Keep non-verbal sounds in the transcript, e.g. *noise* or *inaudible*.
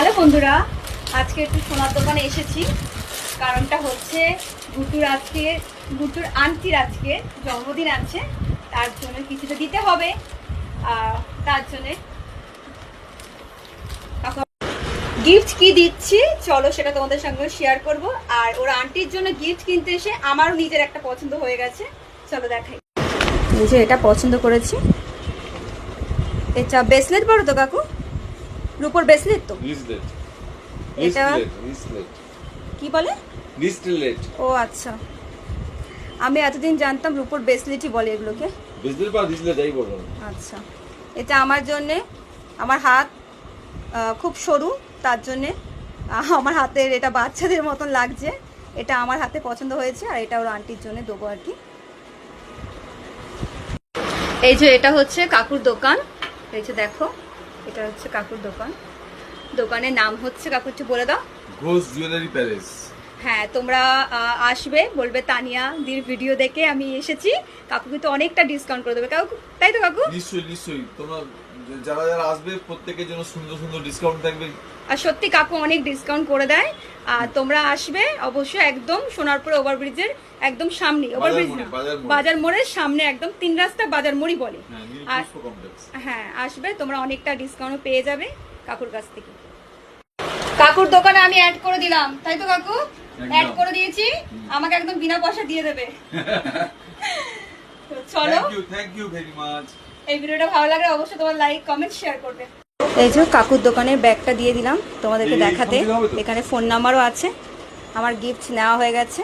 Hello বন্ধুরা, আজকে একটু সোনার দোকানে এসেছি। কারণটা হচ্ছে গুটুর আজকে, গুটুর আন্টির আজকে জন্মদিন আছে, তার জন্য কিছুটা দিতে হবে। তার জন্যে গিফট কি দিচ্ছি? চলো সেটা তোমাদের সঙ্গে শেয়ার করব। আর ওর আন্টির জন্য গিফট কিনতে এসে আমারও নিজের একটা পছন্দ হয়ে গেছে। চলো দেখাই। যে এটা পছন্দ করেছি। এটা ব্রেসলেট বড় তো কাকু। রূপোর ব্রেসলেট তো? রিসলেট এটা- রিসলেট রিসলেট কি বলে? রিসলেট ও আচ্ছা। আমি এতদিন জানতাম রূপোর ব্রেসলেটই বলে এগুলোকে। রিসলেট বা রিসলেট এই বলো। আচ্ছা। এটা আমার জন্যে আমার হাত খুব সরু তার জন্যে আমার হাতের এটা বাচ্চাদের মতন লাগছে। এটা আমার হাতে পছন্দ হয়েছে আর এটা ওর আন্টির জন্য দেবো আর কি। এই যে এটা হচ্ছে কাকুর দোকান। এই যে দেখো এটা হচ্ছে কাকুর দোকান। দোকানের নাম হচ্ছে কাকু একটু বলে দাও। Ghosh jewellery palace. হ্যাঁ তোমরা আসবে বলবে তানিয়া দির ভিডিও দেখে আমি এসেছি। কাকু কিন্তু অনেকটা ডিসকাউন্ট করে দেবে। কাকু তাই তো কাকু? নিশ্চয়ই নিশ্চয়ই। তোমরা যারা যারা আসবে প্রত্যেকের জন্য সুন্দর সুন্দর ডিসকাউন্ট থাকবে। আর সত্যি কাকু অনেক ডিসকাউন্ট করে দেয়। আর তোমরা আসবে অবশ্যই একদম সোনারপুর ওভারব্রিজের একদম সামনে ওভারব্রিজ বাজার মোড়ের সামনে একদম তিন রাস্তা বাজার মোড়ই বলে। হ্যাঁ আর হ্যাঁ আসবে তোমরা অনেকটা ডিসকাউন্ট পেয়ে যাবে কাকুর কাছ থেকে। কাকুর দোকানে আমি অ্যাড করে দিলাম তাই তো কাকু। অ্যাড করে দিয়েছি। আমাকে একদম বিনা পয়সা দিয়ে দেবে। *laughs* চলো। থ্যাংক ইউ ভেরি মাচ এই ভিডিওটা ভালো লাগলে অবশ্যই তোমার লাইক কমেন্ট শেয়ার করবে। এই যে কাকুর দোকানের ব্যাগটা দিয়ে দিলাম তোমাদেরকে দেখাতে? এখানে ফোন নাম্বারও আছে। আমার গিফট নেওয়া হয়ে গেছে।